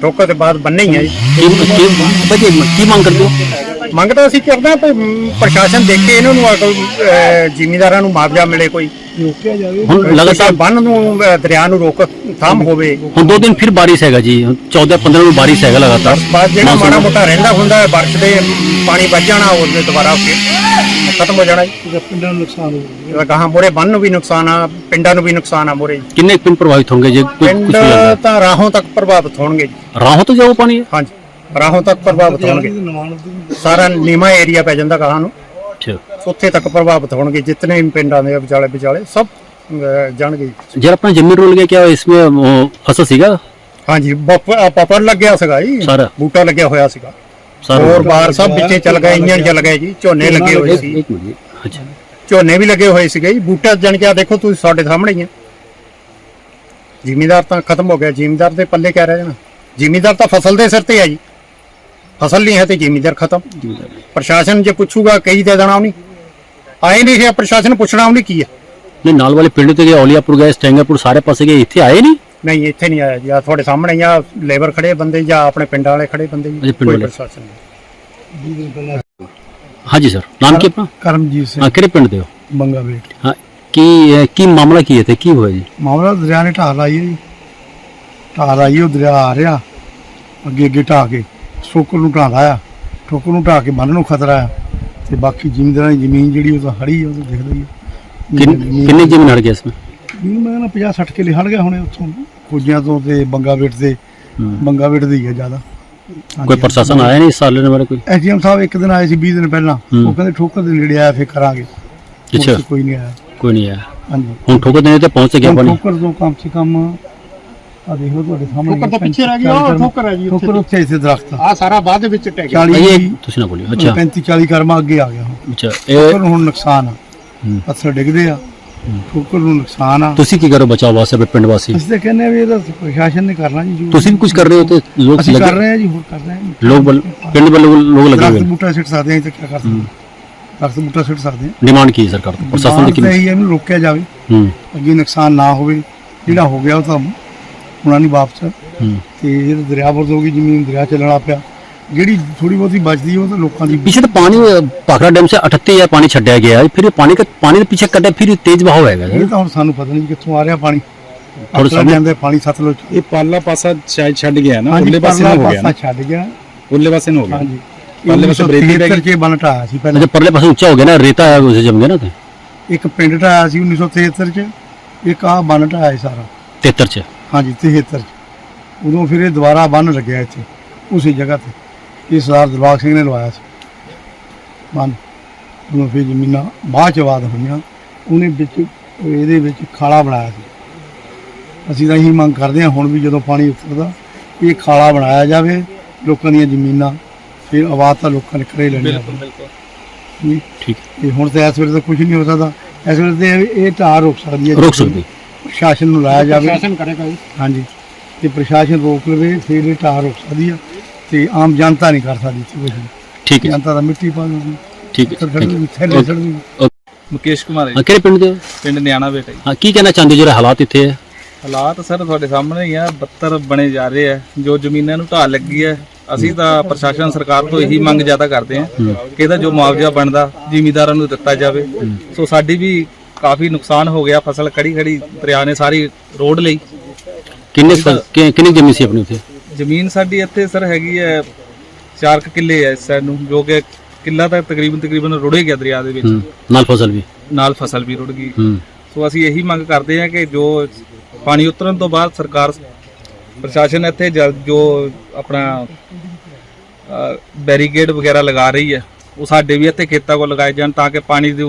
ਠੋਕਰ ਦੇ ਬਾਅਦ ਬੰਨੇ ਹੀ ਆ ਜੀ। ਕੀ ਕੀ ਬਜੇ ਕੀ ਮੰਗ ਕਰਦੇ ਹੋ? ਮੰਗ ਤਾਂ ਅਸੀਂ ਕਰਦੇ ਹਾਂ ਮ, ਪ੍ਰਸ਼ਾਸਨ ਦੇਖੇ ਇਹਨਾਂ ਨੂੰ ਅਗਲ ਜ਼ਿਮੀਂਦਾਰਾਂ ਨੂੰ ਮੁਆਵਜ਼ਾ ਮਿਲੇ ਕੋਈ। ਹੁਣ ਲਗਾਤਾਰ ਬੰਨ ਨੂੰ ਦਰਿਆ ਨੂੰ ਰੋਕ ਥਾਮ ਹੋਵੇ। ਹੁਣ ਦੋ ਦਿਨ ਫਿਰ ਬਾਰਿਸ਼ ਹੈਗਾ ਜੀ। 14 15 ਨੂੰ ਬਾਰਿਸ਼ ਹੈਗਾ ਲਗਾਤਾਰ। ਬਾਅਦ ਜਿਹੜਾ ਮੌਸਮ- ਮਾੜਾ ਮੋਟਾ ਰਹਿੰਦਾ ਹੁੰਦਾ ਹੈ ਬਾਰਿਸ਼ ਦੇ ਪਾਣੀ ਵੱਜ ਜਾਣਾ ਉਹਦੇ ਦੁਬਾਰਾ ਫਿਰ ਖਤਮ ਹੋ ਜਾਣਾ ਜੀ। ਪਿੰਡਾਂ ਨੂੰ ਨੁਕਸਾਨ ਹੋ ਕਹਾਂ ਮੋਰੇ ਬੰਨ ਨੂੰ ਵੀ ਨੁਕਸਾਨ ਆ ਪਿੰਡਾਂ ਨੂੰ ਵੀ ਨੁਕਸਾਨ ਆ ਮੋਰੇ। ਕਿੰਨੇ ਪਿੰਡ ਪ੍ਰਭਾਵਿਤ ਹੋਣਗੇ ਜੇ ਕੁਝ ਪਿੰਡ ਕੁਝ ਵੀ ਲੱਗਦਾ? ਤਾਂ ਰਾਹੋਂ ਤੱਕ ਪ੍ਰਭਾਵਿਤ ਹੋਣਗੇ ਜੀ। ਰਾਹੋਂ ਤੋਂ ਜਾਓ ਪਾਣੀ? ਹਾਂਜੀ। ਰਾਹੋਂ ਤੱਕ ਪ੍ਰਭਾਵਿਤ ਹੋਣਗੇ। ਸਾਰਾ ਨੀਮਾ ਏਰੀਆ ਪੈ ਜਾਂਦਾ ਕਹਾਂ ਨੂੰ। ਠੀਕ। ਉੱਥੇ ਤੱਕ ਪ੍ਰਭਾਵਿਤ ਹੋਣਗੇ ਜਿੰਨੇ ਵੀ ਪਿੰਡਾਂ ਦੇ ਵਿਚਾਲੇ ਵਿਚਾਲੇ ਸਭ ਜਾਣਗੇ। ਜਦ ਆਪਣਾ ਜ਼ਮੀਨ ਰੁਲ ਗਿਆ ਕਿਆ ਇਸ ਵਿੱਚ ਫਸਲ ਸੀਗਾ? ਹਾਂਜੀ ਪਾਪੜ ਲੱਗਿਆ ਸੀਗਾ ਜੀ। ਬੂਟਾ ਲੱਗਿਆ ਹੋਇਆ ਸੀਗਾ। ਹੋਰ ਬਾਹਰ ਸਭ ਵਿੱਚੇ ਚੱਲ ਗਏ ਇੰਜਣ ਚੱਲ ਗਏ ਜੀ। ਝੋਨੇ ਲੱਗੇ ਹੋਏ ਸੀ। ਝੋਨੇ ਵੀ ਲੱਗੇ ਹੋਏ ਸੀਗੇ ਜੀ। ਬੂਟਾ ਜਣ ਕੇ ਦੇਖੋ ਤੁਸੀਂ ਸਾਡੇ ਸਾਹਮਣੇ ਹੀ ਜ਼ਿਮੀਦਾਰ ਤਾਂ ਖਤਮ ਹੋ ਗਿਆ। ਜ਼ਿਮੀਦਾਰ ਦੇ ਪੱਲੇ ਕਹਿ ਰਹੇ ਜਾਣਾ ਜ਼ਿਮੀਦਾਰ ਤਾਂ ਫਸਲ ਦੇ ਸਿਰ ਤੇ ਆ ਜੀ। ਫਸਲ ਨਹੀਂ ਹੈ ਤੇ ਜ਼ਿਮੀਦਾਰ ਖਤਮ। ਪ੍ਰਸ਼ਾਸਨ ਜੇ ਪੁੱਛੂਗਾ ਕਈ ਦੇ ਦੇਣਾ ਉਹਨੇ। ਆਏ ਨਹੀਂ ਰਿਹਾ ਪ੍ਰਸ਼ਾਸਨ ਪੁੱਛਣਾ ਉਹਨੇ ਕੀ ਹੈ। ਨਹੀਂ ਨਾਲ ਵਾਲੇ ਪਿੰਡ ਤੇ ਗਏ ਔਲੀਆਪੁਰ ਗਏ ਸਟੈਂਗਰਪੁਰ ਸਾਰੇ ਪਾਸੇ ਗਏ ਇੱਥੇ ਆਏ ਨਹੀਂ? ਨਹੀਂ ਇੱਥੇ ਨਹੀਂ ਆਇਆ ਜੀ। ਆਹ ਤੁਹਾਡੇ ਸਾਹਮਣੇ ਹੀ ਆ ਲੇਬਰ ਖੜੇ ਬੰਦੇ ਜਾਂ ਆਪਣੇ ਪਿੰਡਾਂ ਵਾਲੇ ਖੜੇ ਬੰਦੇ ਜੀ। ਕੋਈ। ਪ੍ਰਸ਼ਾਸਨ ਨਹੀਂ। ਹਾਂਜੀ ਸਰ। ਨਾਮ ਕੀ ਆਪਣਾ? ਕਰਮਜੀਤ ਸਿੰਘ। ਹਾਂ ਕਿਹੜੇ ਪਿੰਡ ਦੇ ਹੋ? ਬੰਗਾ ਵੇਟ ਹਾਂ ਕੀ ਕੀ ਮਾਮਲਾ ਕੀ ਹੈ ਤੇ ਕੀ ਹੋਇਆ ਜੀ? ਮਾਮਲਾ ਦਰਿਆ ਨੇ ਢਾਹ ਲਾਈ ਹੈ ਜੀ। ਢਾਹ ਲਾਈ ਉਹ ਦਰਿਆ ਆ ਰਿਹਾ। ਅੱਗੇ ਅੱਗੇ ਢਾਹ ਕੇ ਠੋਕਰ ਨੂੰ ਢਾਹਦਾ ਆ ਠੋਕਰ ਨੂੰ ਢਾਹ ਕੇ ਬੰਨ ਨੂੰ ਖਤਰਾ ਆ ਤੇ ਬਾਕੀ ਜ਼ਿਮੀਂਦਾਰਾਂ ਦੀ ਜ਼ਮੀਨ ਜਿਹੜੀ ਉਹ ਤਾਂ ਹੜੀ ਆ ਉਹ ਤਾਂ ਦਿਖਦਾ ਹੀ ਆ ਕਿੰਨ- ਕਿੰਨੀ ਜ਼ਮੀਨ ਹੜ ਗਿਆ ਇਸ ਵਿੱਚ ਮੈਂ ਕਹਿੰਦਾ 50 60 ਕਿੱਲੇ ਹੜ ਗਏ ਹੋਣੇ ਉੱਥੋਂ ਖੋਜਿਆਂ ਤੋਂ ਤੇ ਬੰਗਾ ਵੇਟ ਤੇ ਬੰਗਾ ਵੇਟ ਦੀ ਹੈ ਜ਼ਿਆਦਾ। ਕੋਈ ਪ੍ਰਸ਼ਾਸਨ ਆਇਆ ਨਹੀਂ ਇਸ ਸਾਲ ਦੇ ਬਾਰੇ ਕੋਈ? ਐਸਡੀਐਮ ਸਾਹਿਬ ਇੱਕ ਦਿਨ ਆਏ ਸੀ 20 ਦਿਨ ਪਹਿਲਾਂ ਹੂੰ। ਉਹ ਕਹਿੰਦੇ ਠੋਕਰ ਦੇ ਨੇੜੇ ਆਇਆ ਫੇਰ ਕਰਾਂਗੇ। ਮੁੜ ਅੱਛਾ। ਕੇ ਕੋਈ ਨਹੀਂ ਆਇਆ। ਕੋਈ ਨਹੀਂ ਆਇਆ। ਹਾਂਜੀ। ਹੁਣ ਠੋਕਰ ਦੇਣੇ ਤੇ ਪਹੁੰਚ ਗਿਆ ਹੁਣ ਪਾਣੀ ਠੋਕਰ ਤੋਂ ਕਮ ਸੇ ਕਮ ਆ ਦੇਖੋ ਤੁਹਾਡੇ ਸਾਹਮਣੇ ਠੋਕਰ ਤਾਂ ਪਿੱਛੇ ਰਹਿ ਗਈ, ਉਹ ਠੋਕਰ ਹੈ ਜੀ ਉੱਥੇ ਠੋਕਰ ਉੱਥੇ। ਇੱਥੇ ਦਰਖਤ। ਆ ਆ ਸਾਰਾ ਬਾਅਦ ਦੇ ਵਿੱਚ ਟਹਿ ਗਿਆ। 40 ਇਹ ਤੁਸੀਂ ਨਾ ਬੋਲਿਓ। ਅੱਛਾ। 35 40 ਕਰਮਾ ਅੱਗੇ ਆ ਗਿਆ। ਹੁਣ ਅੱਛਾ ਠੋਕਰ ਇਹ ਨੂੰ ਹੁਣ ਨੁਕਸਾਨ ਆ। ਹੂੰ। ਪੱਥਰ ਡਿੱਗਦੇ ਆ। ਠੋਕਰ ਨੂੰ ਨੁਕਸਾਨ ਆ। ਤੁਸੀਂ ਕੀ ਕਰੋ ਬਚਾਓ ਵਾਸਤੇ ਆਪਣੇ ਪਿੰਡ ਵਾਸੀ? ਅਸੀਂ ਤਾਂ ਕਹਿੰਦੇ ਆ ਵੀ ਇਹਦਾ ਪ੍ਰਸ਼ਾਸਨ ਨੇ ਕਰਨਾ ਜੀ। ਜੋ ਤੁਸੀਂ ਵੀ ਕੁਝ ਕਰ ਰਹੇ ਹੋ ਤੇ ਲੋਕ ਅਸੀਂ ਕਰ ਲੱਗੇ ਰਹੇ ਆ ਜੀ ਹੋਰ ਕਰ ਰਹੇ ਆ ਲੋਕ ਵੱਲ- ਪਿੰਡ ਵੱਲੋਂ ਲੋਕ ਲੱਗੇ ਹੋਏ ਦਰਖਤ ਨੇ। ਬੂਟਾ ਸਿੱਟ ਸਕਦੇ ਆ ਤਾਂ ਕੀ ਕਰ ਸਕਦੇ ਆ? ਦਰਖਤ ਬੂਟਾ ਸਿੱਟ ਸਕਦੇ ਆ। ਡਿਮਾਂਡ ਕੀ ਹੈ ਸਰਕਾਰ ਤੋਂ? ਪ੍ਰਸ਼ਾਸਨ ਦੀ ਡਿਮਾਂਡ ਤਾਂ ਕੀ ਇਹੀ ਹੈ ਇਹਨੂੰ ਰੋਕਿਆ ਜਾਵੇ। ਹੂੰ। ਅੱਗੇ ਨੁਕਸਾਨ ਨਾ ਹੋਵੇ ਜਿਹੜਾ ਹੋ ਗਿਆ ਉਹ ਤਾਂ ਹੋਣਾ ਨਹੀਂ ਵਾਪਸ। ਤੇ ਇਹ ਦਰਿਆ ਵਰਦ ਹੋ ਗਈ ਜ਼ਮੀਨ ਦਰਿਆ ਚੱਲਣਾ ਪਿਆ। ਜਿਹੜੀ ਥੋੜੀ ਬਹੁਤੀ ਬਚਦੀ ਉਹ ਤਾਂ ਲੋਕਾਂ ਦੀ ਪਿੱਛੇ ਤਾਂ ਪਾਣੀ ਭਾਖੜਾ ਡੈਮ ਸੇ 38000 ਪਾਣੀ ਛੱਡਿਆ ਗਿਆ। ਫਿਰ ਇਹ ਪਾਣੀ ਦਾ ਪਾਣੀ ਦੇ ਪਿੱਛੇ ਕੱਢਿਆ ਫਿਰ ਤੇਜ਼ ਵਹਾਅ ਹੋਏਗਾ ਇਹ ਤਾਂ ਹੁਣ ਸਾਨੂੰ ਪਤਾ ਨਹੀਂ ਕਿੱਥੋਂ ਆ ਰਿਹਾ ਪਾਣੀ। ਥੋੜਾ ਸਮਝ ਜਾਂਦਾ ਪਾਣੀ ਸਤਲੁਜ ਇਹ ਪਾਲਾ ਪਾਸਾ ਸ਼ਾਇਦ ਛੱਡ ਗਿਆ ਨਾ ਉੱਲੇ ਪਾਸੇ ਨੂੰ ਹੋ ਗਿਆ ਨਾ। ਛੱਡ ਗਿਆ। ਉੱਲੇ ਪਾਸੇ ਨੂੰ ਹੋ ਗਿਆ। ਹਾਂਜੀ। ਪਾਲੇ ਪਾਸੇ ਬਰੇਤੀ ਰਹਿ ਗਈ। ਕਿ ਬਨਟਾ ਆਇਆ ਸੀ ਪਹਿਲਾਂ। ਜੇ ਪਰਲੇ ਪਾਸੇ ਉੱਚਾ ਹੋ ਗਿਆ ਨਾ ਰੇਤਾ ਆਇਆ ਉਸ ਜੰਮ ਗਿਆ ਨਾ ਤੇ ਇੱਕ ਪਿੰਡ ਟਾਇਆ ਸੀ 1973 ਚ ਇੱਕ ਆ ਬਨਟਾ ਆਇਆ ਸਾਰਾ। 73 ਚ। ਹਾਂਜੀ 73 'ਚ। ਉਦੋਂ ਫਿਰ ਇਹ ਦੁਬਾਰਾ ਬੰਨ ਲੱਗਿਆ ਇੱਥੇ ਉਸੇ ਜਗ੍ਹਾ ਤੇ। ਇਹ ਸਰਦਾਰ ਦਰਬਾਰ ਸਿੰਘ ਨੇ ਲਵਾਇਆ ਸੀ। ਬੰਨ ਉਦੋਂ ਫਿਰ ਜ਼ਮੀਨਾਂ ਬਾਅਦ ਚ ਆਬਾਦ ਹੋਈਆਂ। ਉਹਨੇ ਵਿੱਚ ਇਹਦੇ ਵਿੱਚ ਖਾਲਾ ਬਣਾਇਆ ਸੀ। ਅਸੀਂ ਤਾਂ ਇਹੀ ਮੰਗ ਕਰਦੇ ਹਾਂ ਹੁਣ ਵੀ ਜਦੋਂ ਪਾਣੀ ਉਤਰਦਾ ਇਹ ਖਾਲਾ ਬਣਾਇਆ ਜਾਵੇ ਲੋਕਾਂ ਦੀਆਂ ਜ਼ਮੀਨਾਂ ਫਿਰ ਆਵਾਜ਼ ਤਾਂ ਲੋਕਾਂ ਨੇ ਕਰੇ ਲੈਣੀ ਬਿਲਕੁਲ ਬਿਲਕੁਲ। ਠੀਕ। ਤੇ ਹੁਣ ਤਾਂ ਇਸ ਵੇਲੇ ਤਾਂ ਕੁਝ ਨਹੀਂ ਹੋ ਸਕਦਾ। ਇਸ ਵੇਲੇ ਤੇ ਇਹ- ਇਹ ਢਾਹ ਰੁਕ ਸਕਦੀ ਹੈ। ਰੁਕ ਸਕਦੀ। ਪ੍ਰਸ਼ਾਸਨ ਨੂੰ ਲਾਇਆ ਜਾਵੇ। ਸ਼ਾਸਨ ਕਰੇਗਾ ਜੀ। ਹਾਂਜੀ। ਤੇ ਪ੍ਰਸ਼ਾਸਨ ਰੋਕ ਲਵੇ ਫਿਰ ਇਹ ਟਾਰ ਰੁਕ ਸਕਦੀ ਆ ਤੇ ਆਮ ਜਨਤਾ ਨਹੀਂ ਕਰ ਸਕਦੀ ਠੀਕ ਹੈ। ਜਨਤਾ ਦਾ ਮਿੱਟੀ ਪਾ ਦੂਗੀ ਠੀਕ ਹੈ ਮੁਕੇਸ਼ ਕੁਮਾਰ ਹੈ ਕਿਹੜੇ ਪਿੰਡ ਦੇ ਪਿੰਡ ਨਿਆਣਾ ਬੇਟਾ ਹਾਂ ਕੀ ਕਹਿਣਾ ਚਾਹੁੰਦੇ ਹੋ? ਹਾਲਾਤ ਇੱਥੇ ਹੈ। ਹਾਲਾਤ ਸਰ ਤੁਹਾਡੇ ਸਾਹਮਣੇ ਹੀ ਆ ਬੱਤਰ ਬਣੇ ਜਾ ਰਹੇ ਆ। ਜੋ ਜ਼ਮੀਨਾਂ ਨੂੰ ਢਾਹ ਲੱਗੀ ਹੈ ਅਸੀਂ ਤਾਂ ਪ੍ਰਸ਼ਾਸਨ ਸਰਕਾਰ ਤੋਂ ਇਹੀ ਮੰਗ ਜ਼ਿਆਦਾ ਕਰਦੇ ਆ ਕਿ ਇਹਦਾ ਜੋ ਮੁਆਵਜ਼ਾ ਬਣਦਾ ਜ਼ਿਮੀਦਾਰਾਂ ਨੂੰ ਦਿੱਤਾ ਜਾਵੇ। ਸੋ ਸਾਡੀ ਵੀ ਕਾਫੀ ਨੁਕਸਾਨ ਹੋ ਗਿਆ ਫਸਲ ਖੜੀ ਖੜੀ ਦਰਿਆ ਨੇ ਸਾਰੀ ਰੋਡ ਲਈ। ਕਿੰਨੇ ਕਿੰਨੀ ਜ਼ਮੀਨ ਸੀ ਆਪਣੀ ਉੱਥੇ? ਜ਼ਮੀਨ ਸਾਡੀ ਇੱਥੇ ਸਰ ਹੈਗੀ ਹੈ 4 ਕਿੱਲੇ ਐ ਸਾਨੂੰ ਜੋ ਕਿ ਕਿੱਲਾ ਤਾਂ ਤਕਰੀਬਨ ਤਕਰੀਬਨ ਰੁੜੇ ਗਿਆ ਦਰਿਆ ਦੇ ਵਿੱਚ। ਨਾਲ ਫਸਲ ਵੀ? ਨਾਲ ਫਸਲ ਵੀ ਰੁੜ ਗਈ। ਸੋ ਅਸੀਂ ਇਹੀ ਮੰਗ ਕਰਦੇ ਆ ਕਿ ਜੋ ਪਾਣੀ ਉਤਰਨ ਤੋਂ ਬਾਅਦ ਸਰਕਾਰ ਪ੍ਰਸ਼ਾਸਨ ਇੱਥੇ ਜੋ ਆਪਣਾ ਬੈਰੀਗੇਡ ਵਗੈਰਾ ਲਗਾ ਰਹੀ ਹੈ ਉਹ ਸਾਡੇ ਵੀ ਇੱਥੇ ਖੇਤਾਂ ਕੋਲ ਲਗਾਏ ਜਾਣ ਤਾਂ ਕਿ ਪਾਣੀ ਦੀ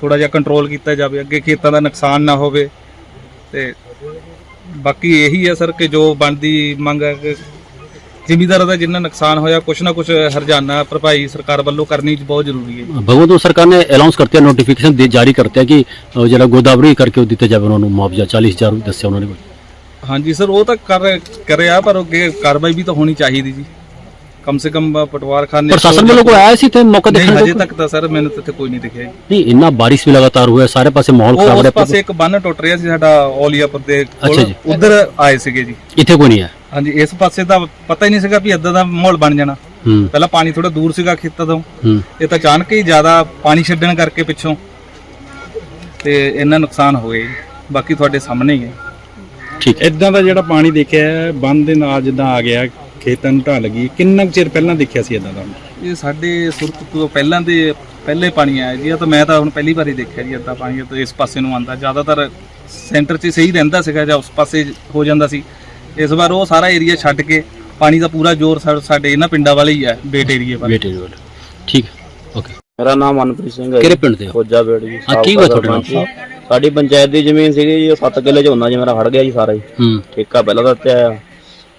ਥੋੜਾ ਜਿਹਾ ਕੰਟਰੋਲ ਕੀਤਾ ਜਾਵੇ ਅੱਗੇ ਖੇਤਾਂ ਦਾ ਨੁਕਸਾਨ ਨਾ ਹੋਵੇ। ਤੇ ਬਾਕੀ ਇਹੀ ਹੈ ਸਰ ਕਿ ਜੋ ਬਣਦੀ ਮੰਗ ਹੈ ਕਿ ਜ਼ਿਮੀਦਾਰਾਂ ਦਾ ਜਿੰਨਾ ਨੁਕਸਾਨ ਹੋਇਆ ਕੁਛ ਨਾ ਕੁਛ ਹਰਜਾਨਾ ਭਰਪਾਈ ਸਰਕਾਰ ਵੱਲੋਂ ਕਰਨੀ ਬਹੁਤ ਜ਼ਰੂਰੀ ਹੈ। ਭਗਵੰਤ ਸਰਕਾਰ ਨੇ ਅਨਾਉਂਸ ਕਰਤੇ ਨੋਟੀਫਿਕੇਸ਼ਨ ਦੇ ਜਾਰੀ ਕਰਤੇ ਕਿ ਜਿਹੜਾ ਗੋਦਾਵਰੀ ਕਰਕੇ ਉਹ ਦਿੱਤੇ ਜਾਵੇ ਉਹਨਾਂ ਨੂੰ ਮੁਆਵਜ਼ਾ 40000 ਦੱਸਿਆ ਉਹਨਾਂ ਨੇ। ਹਾਂਜੀ ਸਰ ਉਹ ਤਾਂ ਕਰ ਕਰਿਆ ਪਰ ਅੱਗੇ ਕਾਰਵਾਈ ਵੀ ਤਾਂ ਹੋਣੀ ਚਾਹੀਦੀ ਜੀ। ਕਮ ਸੇ ਕਮ ਪਟਵਾਰਖਾਨੇ ਪ੍ਰਸ਼ਾਸਨ ਵੱਲੋਂ ਕੋਈ ਆਇਆ ਸੀ ਇੱਥੇ ਮੌਕਾ ਦੇਖਣ ਨਹੀਂ ਹਜੇ ਤੱਕ ਤਾਂ ਸਰ ਮੈਨੂੰ ਤਾਂ ਇੱਥੇ ਕੋਈ ਨਹੀਂ ਦਿਖਿਆ ਨਹੀਂ ਇੰਨਾ ਬਾਰਿਸ਼ ਵੀ ਲਗਾਤਾਰ ਹੋਇਆ ਸਾਰੇ ਪਾਸੇ ਮਾਹੌਲ ਉਹ ਖਰਾਬ ਉਸ ਪਾਸੇ ਇੱਕ ਬੰਨ ਟੁੱਟ ਰਿਹਾ ਸੀ ਸਾਡਾ ਔਲੀਆਪੁਰ ਦੇ ਕੋਲ। ਉਧਰ ਆਏ ਸੀਗੇ ਜੀ। ਇੱਥੇ ਕੋਈ ਨਹੀਂ ਹੈ ਹਾਂਜੀ ਇਸ ਪਾਸੇ ਤਾਂ ਪਤਾ ਹੀ ਨਹੀਂ ਸੀਗਾ ਵੀ ਇਦਾਂ ਦਾ ਮਾਹੌਲ ਬਣ ਜਾਣਾ। ਪਹਿਲਾਂ ਪਾਣੀ ਥੋੜਾ ਦੂਰ ਸੀਗਾ ਖੇਤਾਂ ਤੋਂ। ਇਹ ਤਾਂ ਅਚਾਨਕ ਹੀ ਜ਼ਿਆਦਾ ਪਾਣੀ ਛੱਡਣ ਕਰਕੇ ਪਿੱਛੋਂ। ਤੇ ਇੰਨਾ ਨੁਕਸਾਨ ਹੋ ਗਿਆ ਬਾਕੀ ਤੁਹਾਡੇ ਸਾਹਮਣੇ ਹੀ ਹੈ। ਇਦਾਂ ਦਾ ਜਿਹੜਾ ਪਾਣੀ ਦੇਖਿਆ ਬੰਦ ਦੇ ਨਾਲ ਜਿੱਦਾਂ ਆ ਗਿਆ ਖੇਤਾਂ ਨੂੰ ਢਾਲ ਗਈ ਕਿੰਨਾ ਕੁ ਚਿਰ ਪਹਿਲਾਂ ਦੇਖਿਆ ਸੀ ਇਦਾਂ ਦਾ? ਇਹ ਸਾਡੇ ਸੁਰਤ ਤੋਂ ਪਹਿਲਾਂ ਦੇ ਪਹਿਲੇ ਪਾਣੀ ਆਇਆ ਜੀ। ਆ ਤਾਂ ਮੈਂ ਤਾਂ ਹੁਣ ਪਹਿਲੀ ਵਾਰੀ ਦੇਖਿਆ ਜੀ ਇਦਾਂ ਪਾਣੀ। ਤਾਂ ਇਸ ਪਾਸੇ ਨੂੰ ਆਂਦਾ ਜ਼ਿਆਦਾਤਰ ਸੈਂਟਰ 'ਚ ਸਹੀ ਰਹਿੰਦਾ ਸੀਗਾ ਜਾਂ ਉਸ ਪਾਸੇ ਹੋ ਜਾਂਦਾ ਸੀ। ਇਸ ਵਾਰ ਉਹ ਸਾਰਾ ਏਰੀਆ ਛੱਡ ਕੇ ਪਾਣੀ ਦਾ ਪੂਰਾ ਜ਼ੋਰ ਸਾਡੇ ਇਹਨਾਂ ਪਿੰਡਾਂ ਵਾਲੇ ਹੀ ਹੈ ਬੇਟ ਏਰੀਏ ਵਾਲੇ। ਬੇਟੇ ਰੋਡ ਠੀਕ ਓਕੇ। ਮੇਰਾ ਨਾਮ ਮਨਪ੍ਰੀਤ ਸਿੰਘ ਹੈ ਕਿਹੜੇ ਪਿੰਡ ਦੇ ਹੋ? ਕੋਜਾ ਬੇੜ ਜੀ ਹਾਂ, ਕੀ ਹੋਇਆ ਤੁਹਾਡੇ ਨਾਲ? ਸਾਡੀ ਪੰਚਾਇਤ ਦੀ ਜ਼ਮੀਨ ਸੀਗੀ ਜੀ 7 ਕਿੱਲੇ ਝੋਨਾ ਜੀ ਮੇਰਾ ਖੜ ਗਿਆ ਜੀ ਸਾਰਾ। ਹੀ। ਹੂੰ ਠੇਕਾ ਪਹਿਲਾਂ ਤਾਂ ਤੇ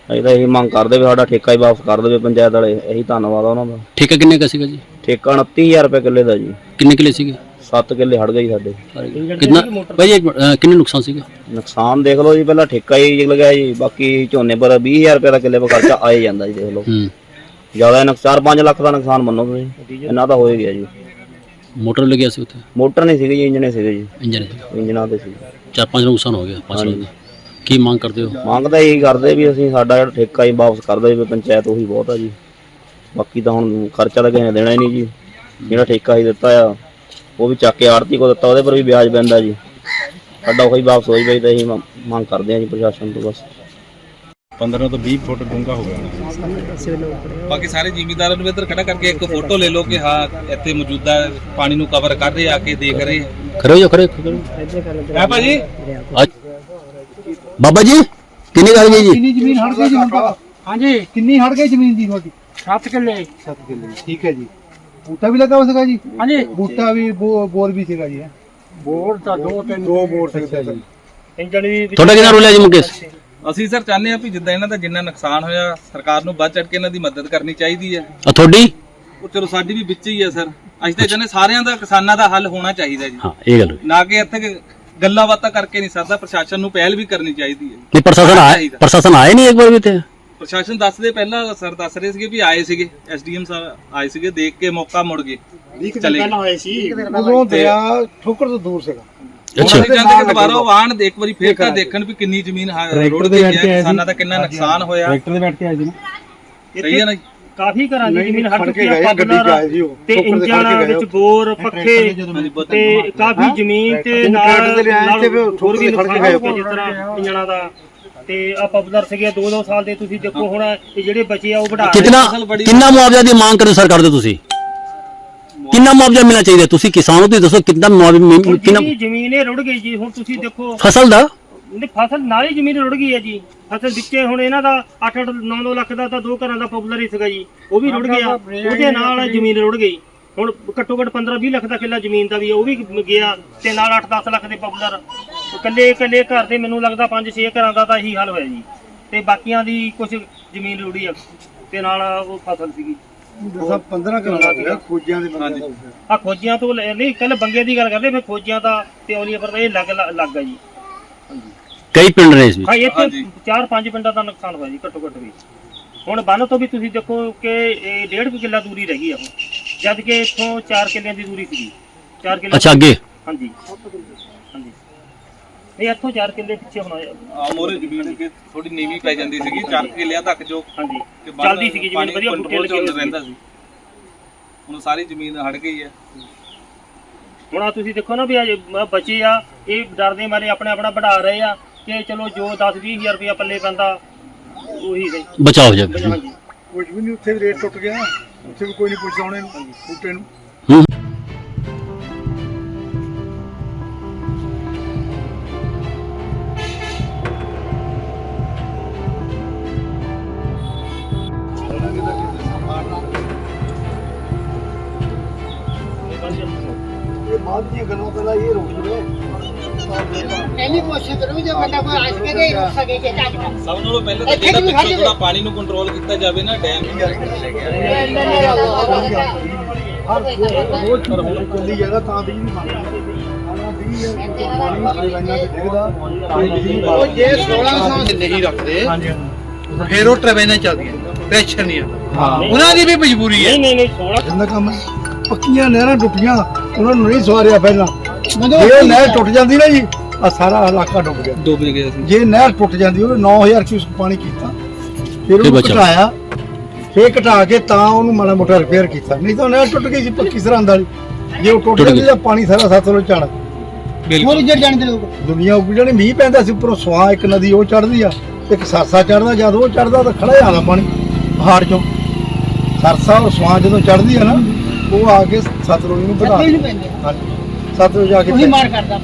ਅਸੀਂ ਤਾਂ ਇਹ ਮੰਗ ਕਰਦੇ ਵੀ ਸਾਡਾ ਠੇਕਾ ਹੀ ਵਾਪਸ ਕਰ ਦੇਵੇ ਪੰਚਾਇਤ ਵਾਲੇ ਇਹੀ ਧੰਨਵਾਦ ਆ ਉਹਨਾਂ ਦਾ। ਠੇਕਾ ਕਿੰਨੇ ਕਾ ਸੀਗਾ ਜੀ? ਠੇਕਾ 29000 ਰੁਪਏ ਕਿੱਲੇ ਦਾ ਜੀ। ਕਿੰਨੇ ਕਿੱਲੇ ਸੀਗੇ? 7 ਕਿੱਲੇ ਹਟ ਗਏ ਜੀ ਸਾਡੇ। ਕਿੰਨਾ ਭਾਈ ਇੱਕ ਕਿੰਨੇ ਨੁਕਸਾਨ ਸੀਗਾ? ਨੁਕਸਾਨ ਦੇਖ ਲਓ ਜੀ ਪਹਿਲਾਂ ਠੇਕਾ ਹੀ ਲਗਾਇਆ ਜੀ ਬਾਕੀ ਝੋਨੇ ਪਰ 20000 ਰੁਪਏ ਦਾ ਕਿੱਲੇ ਪਰ ਖਰਚਾ ਆਏ ਜਾਂਦਾ ਜੀ ਦੇਖ ਲਓ। ਹੂੰ। ਜ਼ਿਆਦਾ ਨੁਕਸਾਨ 4-5 ਲੱਖ ਦਾ ਨੁਕਸਾਨ ਮੰਨੋ ਤੁਸੀਂ ਇਹਨਾਂ ਦਾ ਹੋਏ ਗਿਆ ਜੀ। ਮੋਟਰ ਲੱਗਿਆ ਸੀ ਉੱਥੇ? ਮੋਟਰ ਨਹੀਂ ਸੀਗੇ ਜੀ ਇੰਜਣੇ ਸੀਗੇ ਜੀ। ਇੰਜਨ ਇੰਜਨਾਂ ਦੇ ਸੀ ਚਾਰ ਪੰਜ ਦਾ ਨੁਕਸਾਨ ਹੋ ਗਿਆ ਪੰਜ ਲੱਖ। ਦਾ ਕੀ ਮੰਗ ਕਰਦੇ ਹੋ? ਮੰਗਦਾ ਇਹੀ ਕਰਦੇ ਵੀ ਅਸੀਂ ਸਾਡਾ ਜਿਹੜਾ ਠੇਕਾ ਹੀ ਵਾਪਸ ਕਰ ਦਿਓ ਵੀ ਪੰਚਾਇਤ ਉਹੀ ਬਹੁਤ ਆ ਜੀ। ਬਾਕੀ ਤਾਂ ਹੁਣ ਖਰਚਾ ਤਾਂ ਕਿਸੇ ਨੇ ਦੇਣਾ ਹੀ ਨਹੀਂ ਜੀ। ਜਿਹੜਾ ਠੇਕਾ ਹੀ ਦਿੱਤਾ ਆ ਉਹ ਵੀ ਚੱਕ ਕੇ ਆੜਤੀ ਕੋ ਦਿੱਤਾ ਉਹਦੇ ਪਰ ਵੀ ਵਿਆਜ ਪੈਂਦਾ ਜੀ। ਸਾਡਾ ਉਹੀ ਵਾਪਸ ਹੋਈ ਪਈ ਤਾਂ ਅਸੀਂ ਮੰਗ ਕਰਦੇ ਹਾਂ ਜੀ ਪ੍ਰਸ਼ਾਸਨ ਤੋਂ ਬਸ। 15 ਤੋਂ 20 ਫੁੱਟ ਡੂੰਘਾ ਹੋ ਗਿਆ ਬਾਕੀ ਸਾਰੇ ਜ਼ਿਮੀਂਦਾਰਾਂ ਨੂੰ ਇੱਧਰ ਖੜਾ ਕਰਕੇ ਇੱਕ ਫੋਟੋ ਲੈ ਲਓ ਕਿ ਹਾਂ ਇੱਥੇ ਮੌਜੂਦਾ ਪਾਣੀ ਨੂੰ ਕਵਰ ਕਰ ਰਹੇ ਆ ਕੇ ਦੇਖ ਰਹੇ ਖੜੇ ਹੋ ਜਾ ਖੜੇ ਖੜੇ ਹੈ ਭਾਜੀ? ਅੱਜ ਬਾਬਾ ਜੀ ਕਿੰਨੀ ਗੱਲ ਗਈ ਜੀ? ਕਿੰਨੀ ਜ਼ਮੀਨ ਹੜ ਗਈ ਜੀ ਹੁਣ ਤੱਕ ਹਾਂਜੀ। ਕਿੰਨੀ ਹੜ ਗਈ ਜ਼ਮੀਨ ਦੀ ਤੁਹਾਡੀ? 7 ਕਿੱਲੇ। 7 ਕਿੱਲੇ ਠੀਕ ਹੈ ਜੀ। ਬੂਟਾ ਵੀ ਲੱਗਾ ਸੀਗਾ ਜੀ? ਹਾਂਜੀ। ਬੂਟਾ ਵੀ ਬੋ- ਬੋਰ ਵੀ ਸੀਗਾ ਜੀ ਬੋਰ ਤਾਂ ਦੋ ਤਿੰਨ ਦੋ ਬੋਰ ਸੀਗਾ ਜੀ। ਤੁਹਾਡਾ ਕਿੰਨਾ ਰੋਲ ਹੈ ਜੀ ਮੁਕੇਸ਼? ਅਸੀਂ ਸਰ ਚਾਹੁੰਦੇ ਆ ਵੀ ਜਿੱਦਾਂ ਇਹਨਾਂ ਦਾ ਜਿੰਨਾ ਨੁਕਸਾਨ ਹੋਇਆ ਸਰਕਾਰ ਨੂੰ ਵੱਧ ਚੜ ਕੇ ਇਹਨਾਂ ਦੀ ਮਦਦ ਕਰਨੀ ਚਾਹੀਦੀ ਹੈ। ਆ ਤੁਹਾਡੀ? ਉਹ ਚਲੋ ਸਾਡੀ ਵੀ ਵਿੱਚ ਹੀ ਹੈ ਸਰ। ਅਸੀਂ ਤਾਂ ਚਾਹੁੰਦੇ ਸਾਰਿਆਂ ਦਾ ਕਿਸਾਨਾਂ ਦਾ ਹੱਲ ਹੋਣਾ ਚਾਹੀਦਾ ਜੀ। ਹਾਂ ਇਹ ਗੱਲ ਹੋਈ। ਨਾ ਕਿ ਇੱਥੇ ਕਿ ਗੱਲਾਂ ਬਾਤਾਂ ਕਰਕੇ ਨਹੀਂ ਸਰਦਾ ਪ੍ਰਸ਼ਾਸਨ ਨੂੰ ਪਹਿਲ ਵੀ ਕਰਨੀ ਚਾਹੀਦੀ ਹੈ ਨਹੀਂ ਪ੍ਰਸ਼ਾਸਨ ਆਇਆ। ਪ੍ਰਸ਼ਾਸਨ ਆਇਆ ਨਹੀਂ ਇੱਕ ਵਾਰ ਵੀ ਤੇ ਪ੍ਰਸ਼ਾਸਨ ਦੱਸਦੇ ਪਹਿਲਾਂ ਸਰ ਦੱਸ ਰਹੇ ਸੀਗੇ ਵੀ ਆਏ ਸੀਗੇ ਐਸਡੀਐਮ ਸਰ ਆਏ ਸੀਗੇ ਦੇਖ ਕੇ ਮੌਕਾ ਮੁੜ ਗਏ। ਚਲੇ ਉਦੋਂ ਦਰਿਆ ਠੋਕਰ ਤੋਂ ਦੂਰ ਸੀਗਾ। ਅਸੀਂ ਚਾਹੁੰਦੇ ਕਿ ਦੁਬਾਰਾ ਉਹ ਵਾਹਣ ਦੇ ਇੱਕ ਵਾਰੀ ਫੇਰ ਤਾਂ ਦੇਖਣ ਵੀ ਕਿੰਨੀ ਜ਼ਮੀਨ ਕਿਸਾਨਾਂ ਦਾ ਕਿੰਨਾ ਨੁਕਸਾਨ ਹੋਇਆ। ਟਰੈਕਟਰ ਦੇ ਬੈਠ ਕੇ ਆਏ ਸੀ ਨਾ। ਸਹੀ ਹੈ ਨਾ ਜੀ? ਕਾਫੀ ਘਰਾਂ ਦੀ ਜ਼ਮੀਨ ਹੜ ਚੁੱਕੀ ਸੀ ਉਹ ਤੇ ਇੰਜਾਂ ਵਿੱਚ। ਬੋਰ ਪੱਖੇ ਤੇ ਕਾਫੀ ਜ਼ਮੀਨ ਤੇ ਨਾਲ ਹੋਰ ਵੀ ਦੇ ਫੜ ਕੇ ਨੁਕਸਾਨ ਗਏ ਹੋ ਗਿਆ ਜਿਸ ਤਰ੍ਹਾਂ ਇੰਜਣਾ ਦਾ। ਤੇ ਆ ਪਪੂਲਰ ਸੀਗੇ 2-2 ਸਾਲ ਦੇ ਤੁਸੀਂ ਦੇਖੋ ਹੁਣ ਇਹ ਜਿਹੜੇ ਬਚੇ ਆ ਉਹ ਵਢਾ ਰਹੇ ਕਿੰਨਾ ਕਿੰਨਾ ਮੁਆਵਜ਼ਾ ਦੀ ਮੰਗ ਕਰਦੇ ਸਰਕਾਰ ਦੇ ਤੁਸੀਂ? ਕਿੰਨਾ ਮੁਆਵਜ਼ਾ ਮਿਲਣਾ ਚਾਹੀਦਾ? ਤੁਸੀਂ ਕਿਸਾਨ ਹੋ ਤੁਸੀਂ ਦੱਸੋ ਕਿੰਨਾ ਮੁਆਵਜ਼ਾ ਕਿੰਨਾ ਜ਼ਮੀਨ ਇਹ ਰੁੜ ਗਈ ਜੀ ਹੁਣ ਤੁਸੀਂ ਦੇਖੋ ਫਸਲ ਦਾ? ਨਹੀਂ ਫਸਲ ਨਾਲ ਹੀ ਜ਼ਮੀਨ ਰੁੜ ਗਈ ਹੈ ਜੀ। ਫਸਲ ਵਿੱਚੇ ਹੁਣ ਇਹਨਾਂ ਦਾ 8-8 9-9 ਲੱਖ ਦਾ ਤਾਂ ਦੋ ਘਰਾਂ ਦਾ ਪਪੂਲਰ ਹੀ ਸੀਗਾ ਜੀ। ਉਹ ਵੀ ਰੁੜ ਗਿਆ। ਉਹਦੇ ਨਾਲ ਜ਼ਮੀਨ ਰੁੜ ਗਈ। ਹੁਣ ਘੱਟੋ ਘੱਟ 15-20 ਲੱਖ ਦਾ ਕਿੱਲਾ ਜ਼ਮੀਨ ਦਾ ਵੀ ਉਹ ਵੀ ਗਿਆ ਤੇ ਨਾਲ 8-10 ਲੱਖ ਦੇ ਪਪੂਲਰ। ਇਕੱਲੇ ਇਕੱਲੇ ਘਰ ਦੇ ਮੈਨੂੰ ਲੱਗਦਾ 5-6 ਘਰਾਂ ਦਾ ਤਾਂ ਇਹੀ ਹਾਲ ਹੋਇਆ ਜੀ। ਤੇ ਬਾਕੀਆਂ ਦੀ ਕੁਝ ਜ਼ਮੀਨ ਰੁੜੀ ਆ। ਤੇ ਨਾਲ ਉਹ ਫਸਲ ਸੀਗੀ। ਦਸਾਂ 15 ਕਿਲੋ ਸੀਗਾ। ਖੋਜਿਆਂ ਦੇ ਬੰਦੇ ਦਾ। ਆ ਖੋਜੀਆਂ ਤੋਂ ਨਹੀਂ ਕੱਲ ਬੰਗੇ ਦੀ ਗੱਲ ਕਰਦੇ ਫਿਰ ਖੋਜੀਆਂ ਤਾਂ ਤੇ ਔਲੀਆਂ ਪਰ ਇਹ ਲੱਗ ਲੱਗ ਆ ਜੀ ਕਈ ਪਿੰਡ ਨੇ ਇਸ ਵਿੱਚ। ਹਾਂ ਇੱਥੇ। ਚਾਰ ਪੰਜ ਪਿੰਡਾਂ ਦਾ ਨੁਕਸਾਨ ਹੋਇਆ ਜੀ ਘੱਟੋ ਘੱਟ ਵੀ। ਹੁਣ ਬੰਨ ਤੋਂ ਵੀ ਤੁਸੀਂ ਦੇਖੋ ਕਿ ਇਹ ਡੇਢ ਕੁ ਕਿੱਲਾ ਦੂਰੀ ਰਹਿ ਗਈ ਆ ਹੁਣ। ਜਦ ਕਿ ਇੱਥੋਂ 4 ਕਿੱਲਿਆਂ ਦੀ ਦੂਰੀ ਸੀਗੀ। 4 ਕਿੱਲੇ ਅੱਛਾ ਅੱਗੇ? ਹਾਂਜੀ। ਹਾਂਜੀ। ਇਹ ਇੱਥੋਂ 4 ਕਿੱਲੇ ਪਿੱਛੇ ਹੋਣਾ ਆ ਮੋਰੇ ਜ਼ਮੀਨ ਕਿ ਥੋੜੀ ਨੀਵੀਂ ਪੈ ਜਾਂਦੀ ਸੀਗੀ। 4 ਕਿੱਲਿਆਂ ਤੱਕ ਜੋ ਹਾਂਜੀ। ਚੱਲਦੀ ਸੀਗੀ ਜ਼ਮੀਨ ਵਧੀਆ ਬੂਟੇ ਲੱਗੇ ਰਹਿੰਦਾ ਸੀ। ਸੀ ਹੁਣ ਸਾਰੀ ਜ਼ਮੀਨ ਹੜ ਗਈ ਹੈ। ਹੁਣ ਆਹ ਤੁਸੀਂ ਦੇਖੋ ਨਾ ਵੀ ਬੱਚੇ ਆ ਇਹ ਡਰਦੇ ਮਾਰੇ ਆਪਣੇ ਆਪਣਾ ਵਧਾ ਰਹੇ ਆ। ਕਿ ਚਲੋ ਜੋ 10 20000 ਰੁਪਇਆ ਪੱਲੇ ਪੈਂਦਾ ਉਹੀ ਸਹੀ ਬਚਾਅ ਹੋ ਜਾਵੇ ਕੁਝ ਵੀ ਨਹੀਂ ਉੱਥੇ ਵੀ ਰੇਟ ਟੁੱਟ ਗਿਆ ਉੱਥੇ ਵੀ ਕੋਈ ਨਹੀਂ ਪੁੱਛਦਾ ਉਹਨੇ ਨੂੰ ਬੂਟੇ ਨੂੰ। ਹੂੰ। ਦੇ ਰੁਕ ਸਕੇ ਕਿ ਚੱਜ ਨਾਲ ਸਭ ਨਾਲੋਂ ਪਹਿਲਾਂ ਤਾਂ ਇੱਥੇ ਜਿਹੜਾ ਵੀ ਖੜ ਪਿੱਛੋਂ ਜਾਵੇ। ਥੋੜਾ ਪਾਣੀ ਨੂੰ ਕੰਟਰੋਲ ਕੀਤਾ ਜਾਵੇ ਨਾ ਡੈਮ ਰੋਜ਼ ਪਰ ਹੁਣ ਚੱਲੀ ਜਾਂਦਾ ਤਾਂ ਬਿਜਲੀ ਨਹੀਂ ਬਣਦੀ ਆਣਾ ਬਿਜਲੀ ਪਾਣੀ ਲਾਈਨਾਂ ਤੇ ਬਿਜਲੀ ਨਹੀਂ ਉਹ ਜੇ 1600 ਨਹੀਂ ਰੱਖਦੇ ਫਿਰ ਉਹ ਟਰਬਿਨਾਂ ਚੱਲਦੀਆਂ ਪ੍ਰੈਸ਼ਰ ਨਹੀਂ ਆਉਂਦਾ ਉਹਨਾਂ ਦੀ ਵੀ ਮਜਬੂਰੀ ਹੈ ਨਹੀਂ ਨਹੀਂ ਨਹੀਂ 16 ਜਿੰਦਾ ਕੰਮ ਹੈ। ਪੱਕੀਆਂ ਨਹਿਰਾਂ ਟੁੱਟੀਆਂ ਉਹਨਾਂ ਨੂੰ ਨਹੀਂ ਸਵਾਰਿਆ ਪਹਿਲਾਂ ਜੇ ਉਹ ਨਹਿਰ ਟੁੱਟ ਜਾਂਦੀ ਨਾ ਜੀ ਆ ਸਾਰਾ ਇਲਾਕਾ ਡੁੱਬ ਗਿਆ। ਡੁੱਬ ਗਏ ਸੀ। ਜੇ ਨਹਿਰ ਟੁੱਟ ਜਾਂਦੀ ਉਹਨੇ 9000 ਕਿਊਸਕ ਪਾਣੀ ਕੀਤਾ। ਫਿਰ ਉਹਨੂੰ। ਘਟਾਇਆ। ਫਿਰ ਘਟਾ ਕੇ ਤਾਂ ਉਹਨੂੰ ਮਾੜਾ ਮੋਟਾ ਰਿਪੇਅਰ ਕੀਤਾ। ਨਹੀਂ ਤਾਂ ਨਹਿਰ ਟੁੱਟ ਗਈ ਸੀ ਪੱਕੀ ਸਰਹੰਦ ਵਾਲੀ। ਜੇ ਉਹ ਟੁੱਟ ਜਾਂਦੀ ਗਈ। ਤਾਂ ਪਾਣੀ ਸਾਰਾ ਸਤਲੁਜ ਚੜ ਹੋਰ ਉੱਜੜ ਜਾਣਦੇ ਲੋਕ ਦੁਨੀਆ ਉੱਜਣੀ ਮੀਂਹ ਪੈਂਦਾ ਸੀ ਉੱਪਰੋਂ ਸਵਾ ਇੱਕ ਨਦੀ ਉਹ ਚੜਦੀ ਆ। ਇੱਕ ਸਰਸਾ ਚੜਦਾ ਜਦ ਉਹ ਚੜਦਾ ਤਾਂ ਖੜਾ ਜਾਂਦਾ ਪਾਣੀ ਪਹਾੜ ਚੋਂ। ਸਰਸਾ ਔਰ ਸਵਾ ਜਦੋਂ ਚੜਦੀ ਆ ਨਾ ਉਹ ਆ ਕੇ ਸਤਲੁਜ ਨੂੰ ਵਧਾ। ਸਤਲੁਜ ਆ। ਕੇ ਉਹੀ ਮਾਰ ਕਰਦਾ